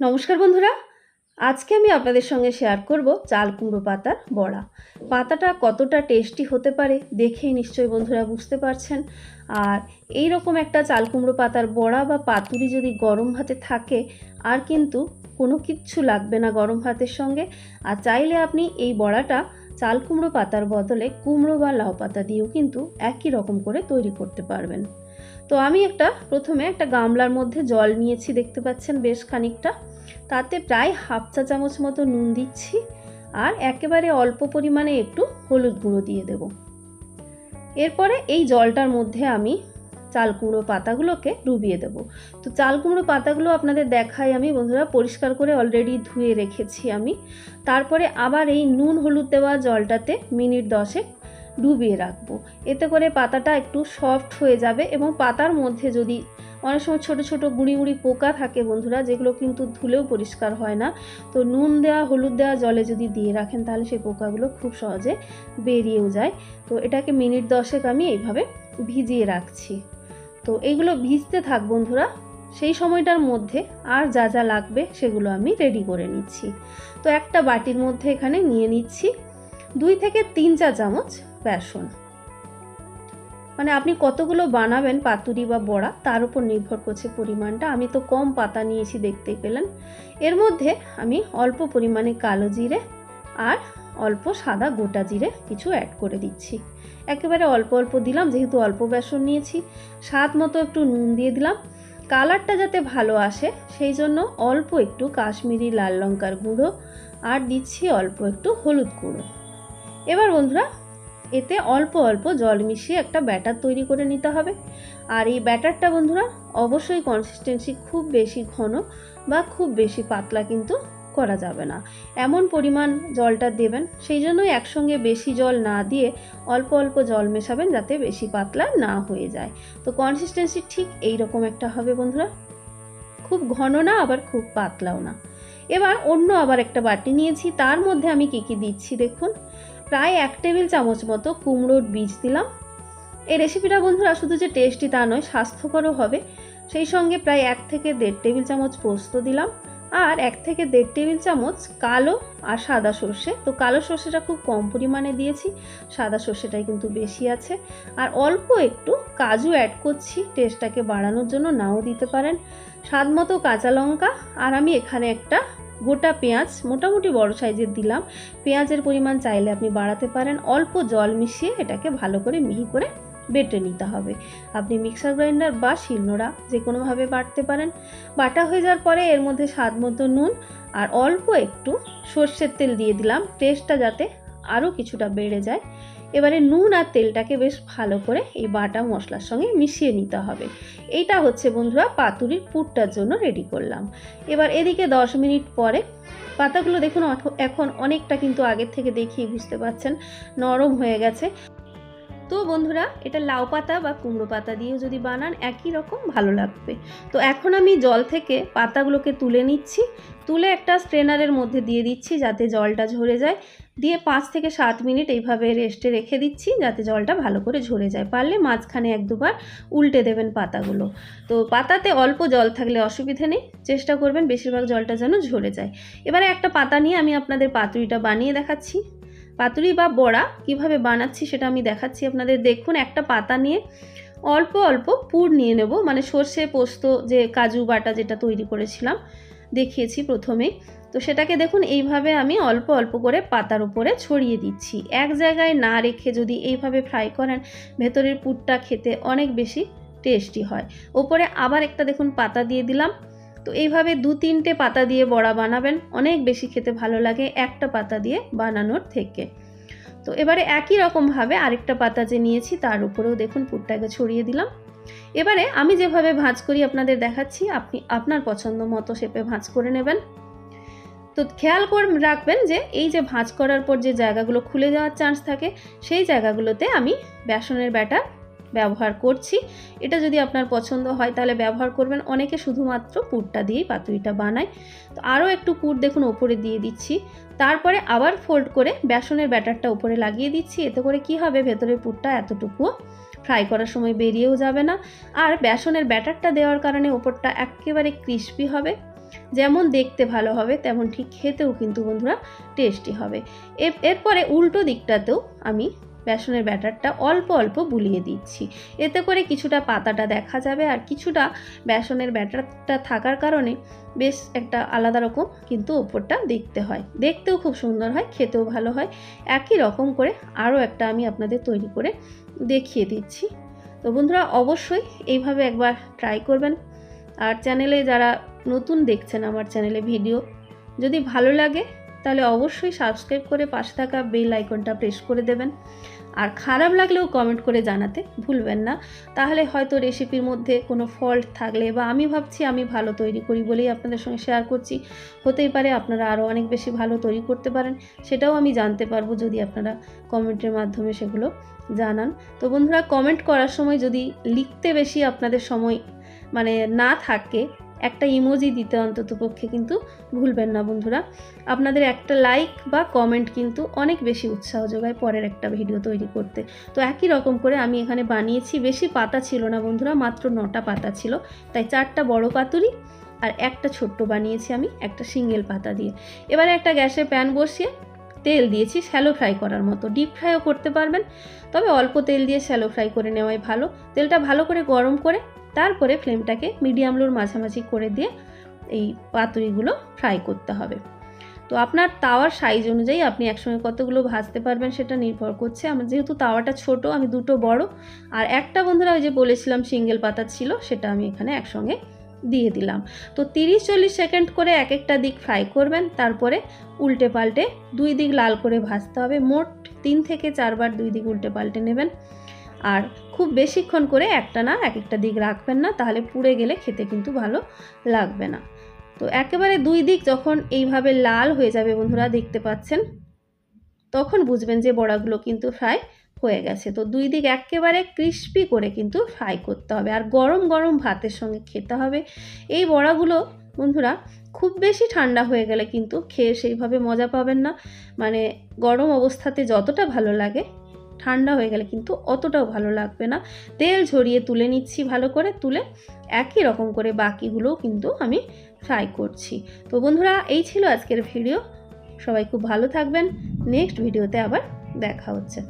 নমস্কার বন্ধুরা। আজকে আমি আপনাদের সঙ্গে শেয়ার করব চাল কুমড়ো পাতার বড়া। পাতাটা কতটা টেস্টি হতে পারে দেখেই নিশ্চয়ই বন্ধুরা বুঝতে পারছেন। আর এই রকম একটা চাল কুমড়ো পাতার বড়া বা পাতুরি যদি গরম ভাতে থাকে, আর কিন্তু কোনো কিচ্ছু লাগবে না গরম ভাতের সঙ্গে, আর চাইলে আপনি এই বড়াটা চাল কুমড়ো পাতার বদলে কুমড়ো বা লাউ পাতা দিয়েও কিন্তু একই রকম করে তৈরি করতে পারবেন। তো আমি একটা, প্রথমে একটা গামলার মধ্যে জল নিয়েছি, দেখতে পাচ্ছেন বেশ খানিকটা। তাতে প্রায় হাফ চা চামচ মতো নুন দিচ্ছি আর একেবারে অল্প পরিমাণে একটু হলুদ গুঁড়ো দিয়ে দেব। এরপরে এই জলটার মধ্যে আমি চাল কুমড়ো পাতাগুলোকে ডুবিয়ে দেব। তো চাল কুমড়ো পাতাগুলো আপনাদের দেখাই আমি, বন্ধুরা, পরিষ্কার করে অলরেডি ধুয়ে রেখেছি আমি। তারপরে আবার এই নুন হলুদ দেওয়া জলটাতে মিনিট দশেক ডুবিয়ে রাখব। এতে করে পাতাটা একটু সফট হয়ে যাবে এবং পাতার মধ্যে যদি অনেক সময় ছোট ছোট গুঁড়ি গুঁড়ি পোকা থাকে বন্ধুরা, যেগুলো কিন্তু ধুলেও পরিষ্কার হয় না, তো নুন দেওয়া, হলুদ দেওয়া, জলে যদি দিয়ে রাখেন তাহলে সেই পোকাগুলো খুব সহজে বেরিয়েও যায়। তো এটাকে মিনিট দশেক আমি এইভাবে ভিজিয়ে রাখছি। তো এইগুলো ভিজতে থাক বন্ধুরা, সেই সময়টার মধ্যে আর যা যা লাগবে সেগুলো আমি রেডি করে নিচ্ছি। তো একটা বাটির মধ্যে এখানে নিয়ে নিচ্ছি দুই থেকে তিন চা চামচ বেসন মানে আপনি কতগুলো বানাবেন পাতুরি বা বড়া, তার উপর নির্ভর করছে পরিমাণটা। আমি তো কম পাতা নিয়েছি, দেখতেই পেলেন। এর মধ্যে আমি অল্প পরিমাণে কালো জিরে আর অল্প সাদা গোটা জিরে কিছু অ্যাড করে দিচ্ছি। একেবারে অল্প অল্প দিলাম, যেহেতু অল্প বেসন নিয়েছি। স্বাদ মতো একটু নুন দিয়ে দিলাম। কালারটা যাতে ভালো আসে, সেই জন্য অল্প একটু কাশ্মীরি লাল লঙ্কার গুঁড়ো আর দিচ্ছি অল্প একটু হলুদ গুঁড়ো। এবার বন্ধুরা এতে অল্প অল্প জল মিশিয়ে একটা ব্যাটার তৈরি করে নিতে হবে। আর এই ব্যাটারটা বন্ধুরা, অবশ্যই কনসিস্টেন্সি খুব বেশি ঘন বা খুব বেশি পাতলা কিন্তু করা যাবে না। এমন পরিমাণ জলটা দেবেন, সেই জন্যই একসঙ্গে বেশি জল না দিয়ে অল্প অল্প জল মেশাবেন যাতে বেশি পাতলা না হয়ে যায়। তো কনসিস্টেন্সি ঠিক এই রকম একটা হবে বন্ধুরা। খুব ঘন না, আবার খুব পাতলাও না। এবার অন্য আবার একটা বাটি নিয়েছি, তার মধ্যে আমি কী কী দিচ্ছি দেখুন। প্রায় এক টেবিল চামচ মতো কুমড়োর বীজ দিলাম। এই রেসিপিটা বন্ধুরা শুধু যে টেস্টি তা নয়, স্বাস্থ্যকরও হবে। সেই সঙ্গে প্রায় এক থেকে দেড় টেবিল চামচ পোস্ত দিলাম আর এক থেকে দেড় টেবিল চামচ কালো আর সাদা সর্ষে। তো কালো সর্ষেটা খুব কম পরিমাণে দিয়েছি, সাদা সর্ষেটাই কিন্তু বেশি আছে। আর অল্প একটু কাজু অ্যাড করছি টেস্টটাকে বাড়ানোর জন্য নাও দিতে পারেন। স্বাদ মতো কাঁচা লঙ্কা, আর আমি এখানে একটা গোটা পেঁয়াজ, মোটামুটি বড় সাইজের দিলাম। পেঁয়াজের পরিমাণ চাইলে আপনি বাড়াতে পারেন। অল্প জল মিশিয়ে এটাকে ভালো করে মিহি করে বেটে নিতে হবে। আপনি মিক্সার গ্রাইন্ডার বা শিলনোড়া যে কোনোভাবে বাটতে পারেন। বাটা হয়ে যাওয়ার পরে এর মধ্যে স্বাদ মতো নুন আর অল্প একটু সর্ষের তেল দিয়ে দিলাম। টেস্টটা যাতে আরও কিছুটা বেড়ে যায়। এবারে নুন আর তেলটাকে বেশ ভালো করে এই বাটা মশলার সঙ্গে মিশিয়ে নিতে হবে। এইটা হচ্ছে বন্ধুরা পাতুরির পুরটার জন্য রেডি করলাম। এবার এদিকে দশ মিনিট পরে পাতাগুলো দেখুন এখন অনেকটা কিন্তু আগের থেকে দেখিয়ে বুঝতে পারছেন, নরম হয়ে গেছে। তো বন্ধুরা এটা লাউ পাতা বা কুমড়ো পাতা দিয়েও যদি বানান একই রকম ভালো লাগবে। তো এখন আমি জল থেকে পাতাগুলোকে তুলে নিচ্ছি। তুলে একটা স্ট্রেনারের মধ্যে দিয়ে দিচ্ছি যাতে জলটা ঝরে যায়। দিয়ে পাঁচ থেকে সাত মিনিট এইভাবে রেস্টে রেখে দিচ্ছি যাতে জলটা ভালো করে ঝরে যায়। পারলে মাঝখানে এক দুবার উল্টে দেবেন পাতাগুলো। তো পাতাতে অল্প জল থাকলে অসুবিধে নেই, চেষ্টা করবেন বেশিরভাগ জলটা যেন ঝরে যায়। এবারে একটা পাতা নিয়ে আমি আপনাদের পাতুরিটা বানিয়ে দেখাচ্ছি। পাতুরি বা বড়া কীভাবে বানাচ্ছি সেটা আমি দেখাচ্ছি আপনাদের। দেখুন, একটা পাতা নিয়ে অল্প অল্প পুর নিয়ে নেব। মানে সর্ষে পোস্ত যে কাজু বাটা যেটা তৈরি করেছিলাম, দেখিয়েছি প্রথমেই তো সেটাকে দেখুন, এইভাবে আমি অল্প অল্প করে পাতার উপরে ছড়িয়ে দিচ্ছি। এক জায়গায় না রেখে যদি এইভাবে ফ্রাই করেন, ভেতরের পুরটা খেতে অনেক বেশি টেস্টি হয়। ওপরে আবার একটা দেখুন, পাতা দিয়ে দিলাম। তো এইভাবে দু তিনটে পাতা দিয়ে বড়া বানাবেন, অনেক বেশি খেতে ভালো লাগে একটা পাতা দিয়ে বানানোর থেকে। তো এবারে একই রকমভাবে আরেকটা পাতা যে নিয়েছি, তার উপরেও দেখুন পুরটাকে ছড়িয়ে দিলাম। এবারে আমি যেভাবে ভাঁজ করি আপনাদের দেখাচ্ছি, আপনি আপনার পছন্দ মতো শেপে ভাঁজ করে নেবেন। তো খেয়াল করে, রাখবেন যে এই যে ভাঁজ করার পর যে জায়গাগুলো খুলে যাওয়ার চান্স থাকে, সেই জায়গাগুলোতে আমি বেসনের ব্যাটার ব্যবহার করছি। এটা যদি আপনার পছন্দ হয়, তাহলে ব্যবহার করবেন। অনেকে শুধুমাত্র পুরটা দিয়েই পাতুরিটা বানায়। তো আরও একটু পুর দেখুন, ওপরে দিয়ে দিচ্ছি। তারপরে আবার ফোল্ড করে বেসনের ব্যাটারটা উপরে লাগিয়ে দিচ্ছি। এতে করে কি হবে? ভেতরের পুরটা এতটুকুও ফ্রাই করার সময় বেরিয়েও যাবে না। আর বেসনের ব্যাটারটা দেওয়ার কারণে ওপরটা একেবারে ক্রিস্পি হবে। যেমন দেখতে ভালো হবে, তেমন ঠিক খেতেও কিন্তু বন্ধুরা টেস্টি হবে। এরপরে উল্টো দিকটাতেও আমি বেসনের ব্যাটারটা অল্প অল্প বুলিয়ে দিচ্ছি। এতে করে কিছুটা পাতাটা দেখা যাবে আর কিছুটা বেসনের ব্যাটারটা থাকার কারণে বেশ একটা আলাদা রকম কিন্তু ওপরটা দেখতে হয়। দেখতেও খুব সুন্দর হয়, খেতেও ভালো হয়। একই রকম করে আরও একটা আমি আপনাদের তৈরি করে দেখিয়ে দিচ্ছি। তো বন্ধুরা অবশ্যই এইভাবে একবার ট্রাই করবেন। আর চ্যানেলে যারা নতুন দেখছেন আমার চ্যানেলে ভিডিও। যদি ভালো লাগে, তাহলে অবশ্যই সাবস্ক্রাইব করে পাশে থাকা বেল আইকনটা প্রেস করে দেবেন। আর খারাপ লাগলেও কমেন্ট করে জানাতে ভুলবেন না। তাহলে হয়তো রেসিপির মধ্যে কোনো ফল্ট থাকলে বা আমি ভাবছি আমি ভালো তৈরি করি বলেই আপনাদের সঙ্গে শেয়ার করছি। হতেই পারে আপনারা আরও অনেক বেশি ভালো তৈরি করতে পারেন, সেটাও আমি জানতে পারব যদি আপনারা কমেন্টের মাধ্যমে সেগুলো জানান। তো বন্ধুরা কমেন্ট করার সময় যদি লিখতে বেশি আপনাদের সময় মানে না থাকে একটা ইমোজি দিতে অন্তত পক্ষে কিন্তু ভুলবেন না বন্ধুরা। আপনাদের একটা লাইক বা কমেন্ট কিন্তু অনেক বেশি উৎসাহ যোগায় পরের একটা ভিডিও তৈরি করতে। তো একই রকম করে আমি এখানে বানিয়েছি, বেশি পাতা ছিল না বন্ধুরা, মাত্র নটা পাতা ছিল। তাই চারটা বড় পাতুরি আর একটা ছোট্ট বানিয়েছি আমি, একটা সিঙ্গেল পাতা দিয়ে। এবারে একটা গ্যাসে প্যান বসিয়ে তেল দিয়েছি শ্যালো ফ্রাই করার মতো। ডিপ ফ্রাইও করতে পারবেন, তবে অল্প তেল দিয়ে শ্যালো ফ্রাই করে নেওয়াই ভালো। তেলটা ভালো করে গরম করে তারপরে ফ্লেমটাকে মিডিয়াম লোর মাঝামাঝি করে দিয়ে এই পাতুরিগুলো ফ্রাই করতে হবে। তো আপনার তাওয়ার সাইজ অনুযায়ী আপনি একসঙ্গে কতগুলো ভাজতে পারবেন সেটা নির্ভর করছে। আমার যেহেতু তাওয়াটা ছোট, আমি দুটো বড়, আর একটা বন্ধুরা ওই যে বলেছিলাম সিঙ্গেল পাতা ছিল, সেটা আমি এখানে একসঙ্গে দিয়ে দিলাম। তো তিরিশ চল্লিশ সেকেন্ড করে এক একটা দিক ফ্রাই করবেন, তারপরে উল্টে পাল্টে দুই দিক লাল করে ভাজতে হবে। মোট তিন থেকে চারবার দুই দিক উল্টে পাল্টে নেবেন। আর খুব বেশিক্ষণ করে একটা না এক একটা দিক রাখবেন না, তাহলে পুড়ে গেলে খেতে কিন্তু ভালো লাগবে না। তো একেবারে দুই দিক যখন এইভাবে লাল হয়ে যাবে বন্ধুরা, দেখতে পাচ্ছেন, তখন বুঝবেন যে বড়াগুলো কিন্তু ফ্রাই হয়ে গেছে। তো দুই দিক একেবারে ক্রিস্পি করে কিন্তু ফ্রাই করতে হবে আর গরম গরম ভাতের সঙ্গে খেতে হবে। এই বড়াগুলো বন্ধুরা, খুব বেশি ঠান্ডা হয়ে গেলে কিন্তু খেয়ে সেইভাবে মজা পাবেন না। মানে গরম অবস্থাতে যতটা ভালো লাগে ঠান্ডা হয়ে গেলে কিন্তু অতটাও ভালো লাগবে না। তেল ঝরিয়ে তুলে নিচ্ছি ভালো করে, তুলে একই রকম করে বাকিগুলোও কিন্তু আমি ফ্রাই করছি। তো বন্ধুরা, এই ছিল আজকের ভিডিও সবাই খুব ভালো থাকবেন। নেক্সট ভিডিওতে আবার দেখা হচ্ছে।